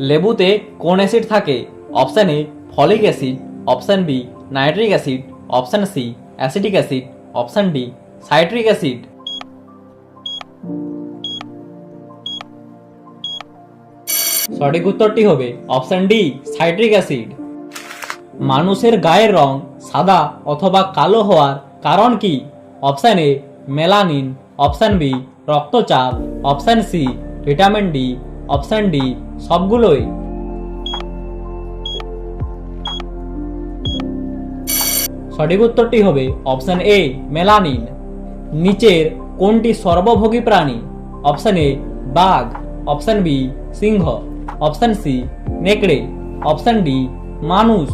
লেবুতে কোন অ্যাসিড থাকে? Option A, folic acid, option B, nitric acid, option C, acetic acid, option D, citric acid. সঠিক উত্তরটি হবে option D, citric acid. মানুষের গায়ের রং সাদা অথবা কালো হওয়ার কারণ কি? Option A, melanin, option B, রক্তচাপ, option C, vitamin D option D সবগুলোই। সঠিক উত্তরটি হবে অপশান এ মেলানিন। নিচের কোনটি সর্বভোগী প্রাণী? অপশান এ বাঘ। অপশান বি সিংহ। অপশান সি নেকড়ে। অপশান ডি মানুষ।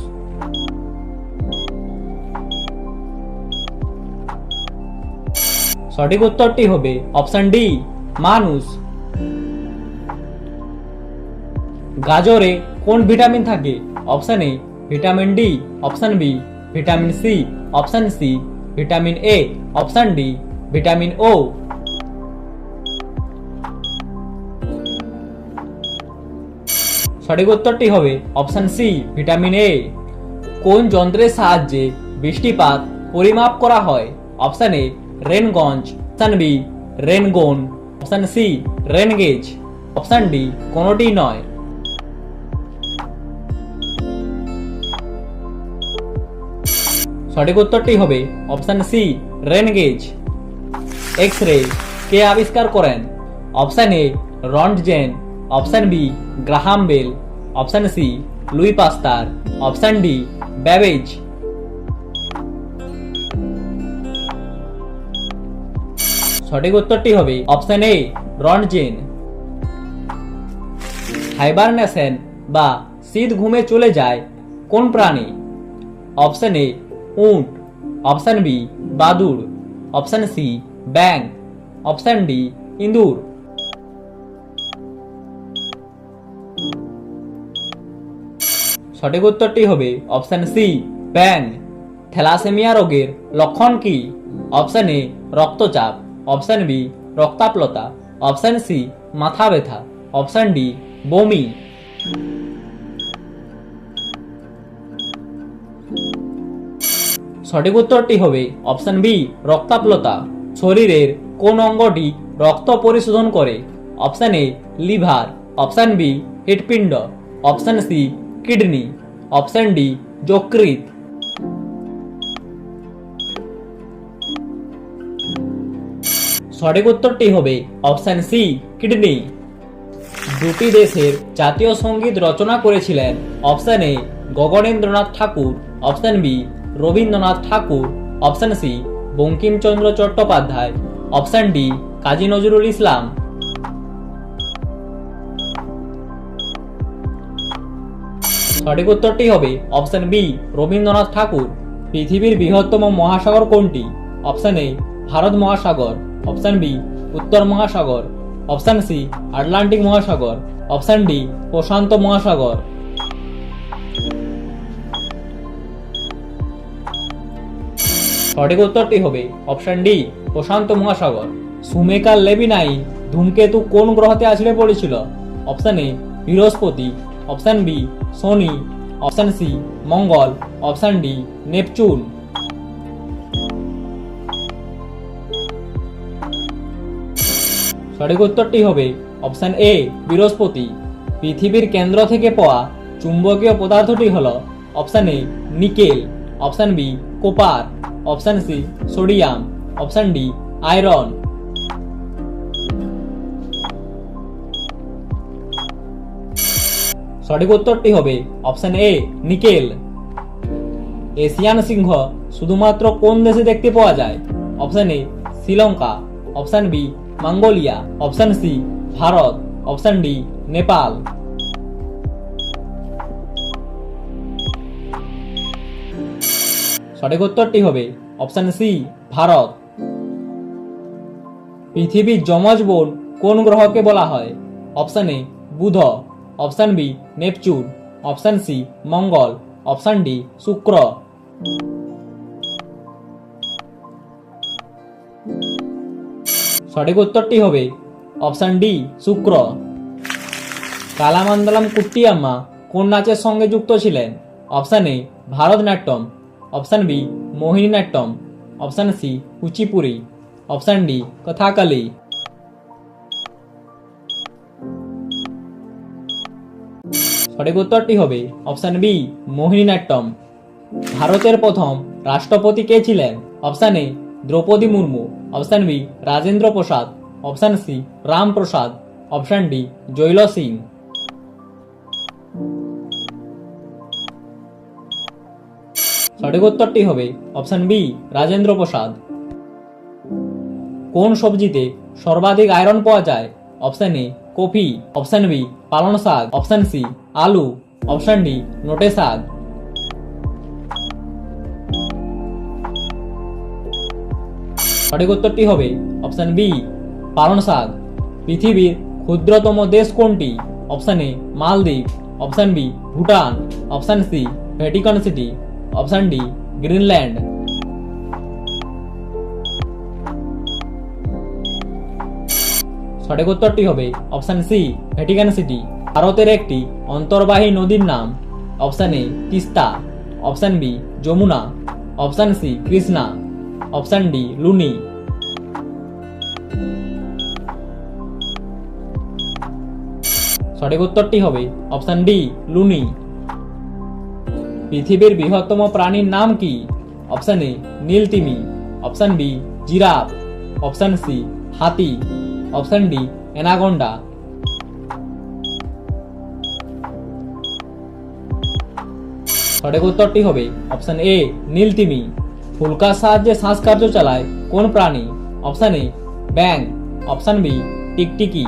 সঠিক উত্তরটি হবে অপশান ডি মানুষ। গাজরে কোন ভিটামিন থাকে? Option A, vitamin D, option B, vitamin C, option C, vitamin A, option D, vitamin ও। সঠিক উত্তরটি হবে অপশান সি, ভিটামিন এ। কোন যন্ত্রের সাহায্যে বৃষ্টিপাত পরিমাপ করা হয়? অপশান এ, রেনগঞ্জ। Option B, রেনগন। Option C, rain gauge. Option D কোনোটি নয়। সঠিক উত্তরটি হবে option C rain gauge X ray কে আবিষ্কার করেন? Option A Roentgen option B, Graham Bell. Option C, Louis Pasteur. Option D, Babbage. সঠিক উত্তরটি হবে অপশান এ রন্টজেন হাইবারনেশন বা শীত ঘুমে চলে যায় কোন প্রাণী? অপশান এ উট অপশান বি বাদুড় অপশান সি ব্যাং অপশান ডি ইঁদুর সঠিক উত্তরটি হবে অপশান সি ব্যাং থ্যালাসেমিয়া রোগের লক্ষণ কি? অপশান এ রক্তচাপ অপশান বি রক্তাপ্লতা অপশান সি মাথা ব্যথা অপশান ডি বমি। সঠিক উত্তরটি হবে অপশন বি রক্তাপ্লতা শরীরের কোন অঙ্গটি রক্ত পরিশোধন করে? Option A, liver. Option B, হৃৎপিণ্ড। Option C, kidney. Option D যকৃত সঠিক উত্তরটি হবে অপশান সি, কিডনি। দুটি দেশের জাতীয় সংগীত রচনা করেছিলেন option A, Gaganendranath Thakur. Option B Rabindranath Thakur option C Bankimchandra Chattopadhyay option D Kazi Nazrul Islam. সঠিক উত্তরটি হবে অপশান বি রবীন্দ্রনাথ ঠাকুর। পৃথিবীর বৃহত্তম মহাসাগর কোনটি? অপশান এ ভারত মহাসাগর। অপশান বি উত্তর মহাসাগর। অপশান সি আটলান্টিক মহাসাগর। অপশান ডি প্রশান্ত মহাসাগর। সঠিক উত্তরটি হবে অপশন ডি, প্রশান্ত মহাসাগর। সুমেকার লেবিনাই ধূমকেতু কোন গ্রহতে আছড়ে পড়েছিল? অপশান এ, বৃহস্পতি। অপশান বি, শনি। অপশান সি, মঙ্গল। Option D, Neptune. সঠিক উত্তরটি হবে অপশান এ, বৃহস্পতি। পৃথিবীর কেন্দ্র থেকে পাওয়া চুম্বকীয় পদার্থটি হল option A, nickel. Option B, copper. Option C, sodium. Option D, iron. সঠিক উত্তরটি হবে অপশান এ, নিকেল। এশিয়ান সিংহ শুধুমাত্র কোন দেশে দেখতে পাওয়া যায়? Option A, Sri Lanka. Option B, Mongolia. Option C, Bharat. Option D, Nepal. সঠিক উত্তরটি হবে অপশান সি, ভারত। পৃথিবীর যমজ বোন কোন গ্রহকে বলা হয়? অপশান এ, বুধ। Option B, Neptune. Option C, মঙ্গল। অপশান ডি, শুক্র। সঠিক উত্তরটি হবে অপশান ডি, শুক্র। কালামান্দালাম কুট্টিয়াম্মা কোন নাচের সঙ্গে যুক্ত ছিলেন? Option A, Bharatanatyam. Option B Mohiniyattam option C Kuchipudi option D Kathakali সঠিক উত্তরটি হবে অপশান বি মোহিনীনাট্যম ভারতের প্রথম রাষ্ট্রপতি কে ছিলেন? Option A Droupadi Murmu option B Rajendra Prasad option C Ram Prasad option D Zail Singh সঠিক উত্তরটি হবে। Option B, Rajendra Prasad. কোন সবজিতে সর্বাধিক আয়রন পাওয়া যায়? অপশান এ কফি অপশান বি পালন শাক। অপশান সি, আলু। অপশান ডি, নোটে শাক। সঠিক উত্তরটি হবে। অপশান বি পালন শাক। পৃথিবীর ক্ষুদ্রতম দেশ কোনটি? Option A, Maldives. Option B, Bhutan. Option C, Vatican City. Option D Greenland সঠিক উত্তরটি হবে অপশান সি ভ্যাটিকান সিটি ভারতের একটি অন্তর্বাহী নদীর নাম। Option A Teesta. Option B Yamuna. Option C Krishna. Option D Luni. সঠিক উত্তরটি হবে অপশান ডি লুনি। পৃথিবীর বৃহত্তম প্রাণীর নাম কি? Option A, নীলতিমি। Option B, giraffe. Option C, হাতি। অপশান ডি অ্যানাগন্ডা সঠিক উত্তরটি হবে অপশান এ, নীলতিমি। ফুলকার সাহায্যে শ্বাসকার্য চালায় কোন প্রাণী? অপশান এ ব্যাং অপশান বি, টিকটিকি।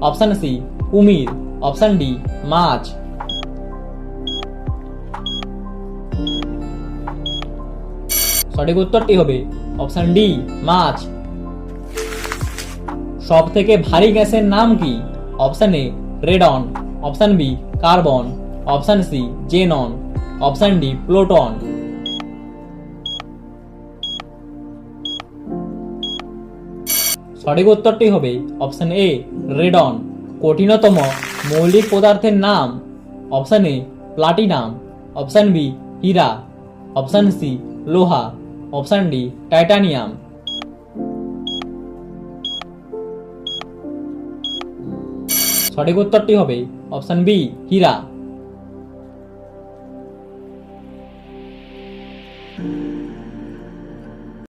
অপশান সি, কুমির। অপশান ডি, মাছ। সঠিক উত্তরটি হবে অপশান ডি, মাছ। সব থেকে ভারী গ্যাসের নাম কি? Option A radon option B, carbon. Option C xenon option D, প্লোটন। সঠিক উত্তরটি হবে অপশান এ রেডন কঠিনতম মৌলিক পদার্থের নাম। Option A, platinum. Option B, Hira. Option C, লোহা। Option D titanium. সঠিক উত্তরটি হবে অপশান বি হীরা।